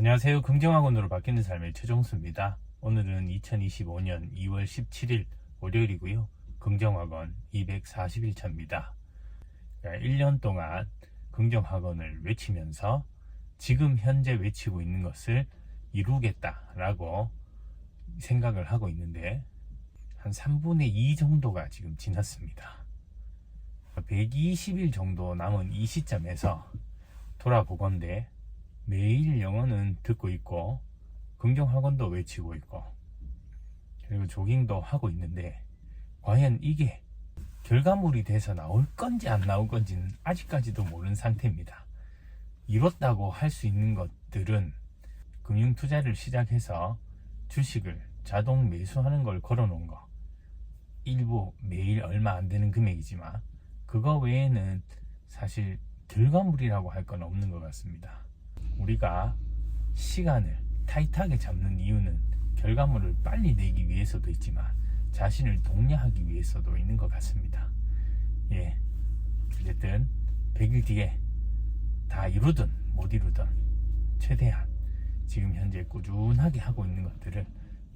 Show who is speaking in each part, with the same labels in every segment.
Speaker 1: 안녕하세요. 긍정학원으로 바뀌는 삶의 최종수입니다. 오늘은 2025년 2월 17일 월요일이고요. 긍정학원 241차입니다. 1년 동안 긍정학원을 외치면서 지금 현재 외치고 있는 것을 이루겠다라고 생각을 하고 있는데 한 3분의 2 정도가 지금 지났습니다. 120일 정도 남은 이 시점에서 돌아보건대 매일 영어는 듣고 있고 긍정 학원도 외치고 있고 그리고 조깅도 하고 있는데 과연 이게 결과물이 돼서 나올 건지 안 나올 건지는 아직까지도 모르는 상태입니다. 이뤘다고 할 수 있는 것들은 금융 투자를 시작해서 주식을 자동 매수하는 걸 걸어 놓은 거 일부 매일 얼마 안 되는 금액이지만 그거 외에는 사실 결과물이라고 할 건 없는 것 같습니다. 우리가 시간을 타이트하게 잡는 이유는 결과물을 빨리 내기 위해서도 있지만 자신을 독려하기 위해서도 있는 것 같습니다. 예. 어쨌든 100일 뒤에 다 이루든 못 이루든 최대한 지금 현재 꾸준하게 하고 있는 것들을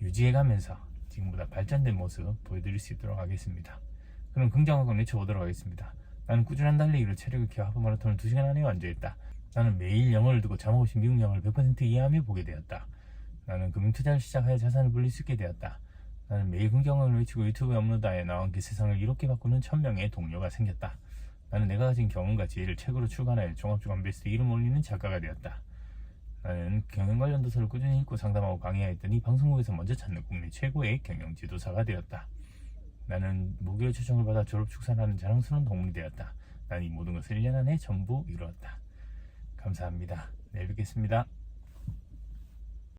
Speaker 1: 유지해 가면서 지금보다 발전된 모습 보여드릴 수 있도록 하겠습니다. 그럼 긍정학원 외쳐보도록 하겠습니다. 나는 꾸준한 달리기로 체력을 하프 마라톤을 2시간 안에 완주했다. 나는 매일 영어를 듣고 잠 없이 미국 영어를 100% 이해하며 보게 되었다. 나는 금융 투자를 시작하여 자산을 불릴 수 있게 되었다. 나는 매일 긍정학원을 외치고 유튜브에 업로드하여 나와 함께 세상을 이롭게 바꾸는 천명의 동료가 생겼다. 나는 내가 가진 경험과 지혜를 책으로 출간하여 종합주간 베스트 이름 올리는 작가가 되었다. 나는 경영 관련 도서를 꾸준히 읽고 상담하고 강의하였더니 방송국에서 먼저 찾는 국내 최고의 경영 지도사가 되었다. 나는 모교의 초청을 받아 졸업 축산하는 자랑스러운 동물이 되었다. 나는 이 모든 것을 1년 안에 전부 이루었다. 감사합니다. 내일 뵙겠습니다.